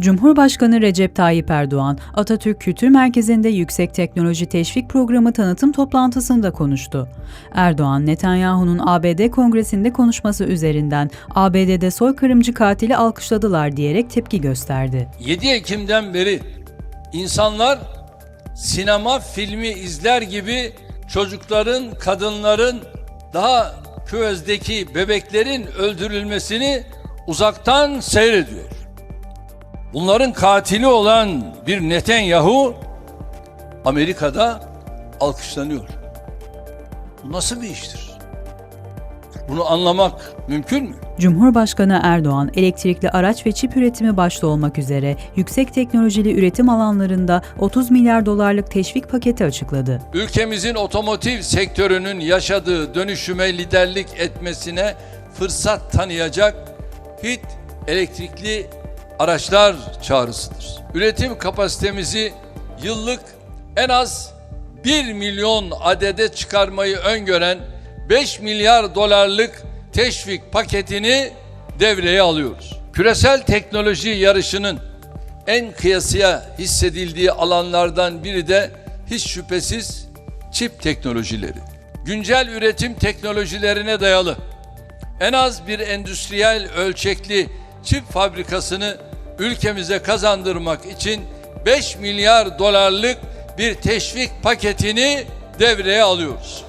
Cumhurbaşkanı Recep Tayyip Erdoğan, Atatürk Kültür Merkezi'nde Yüksek Teknoloji Teşvik Programı tanıtım toplantısında konuştu. Erdoğan, Netanyahu'nun ABD Kongresi'nde konuşması üzerinden ABD'de soykırımcı katili alkışladılar diyerek tepki gösterdi. 7 Ekim'den beri insanlar sinema filmi izler gibi çocukların, kadınların, daha küvezdeki bebeklerin öldürülmesini uzaktan seyrediyor. Bunların katili olan bir Netanyahu Amerika'da alkışlanıyor. Bu nasıl bir iştir? Bunu anlamak mümkün mü? Cumhurbaşkanı Erdoğan, elektrikli araç ve çip üretimi başta olmak üzere yüksek teknolojili üretim alanlarında 30 milyar dolarlık teşvik paketi açıkladı. ülkemizin otomotiv sektörünün yaşadığı dönüşüme liderlik etmesine fırsat tanıyacak HİT elektrikli araçlar çağrısıdır. Üretim kapasitemizi yıllık en az 1 milyon adede çıkarmayı öngören 5 milyar dolarlık teşvik paketini devreye alıyoruz. Küresel teknoloji yarışının en kıyasıya hissedildiği alanlardan biri de hiç şüphesiz çip teknolojileri. Güncel üretim teknolojilerine dayalı en az bir endüstriyel ölçekli çip fabrikasını ülkemize kazandırmak için 5 milyar dolarlık bir teşvik paketini devreye alıyoruz.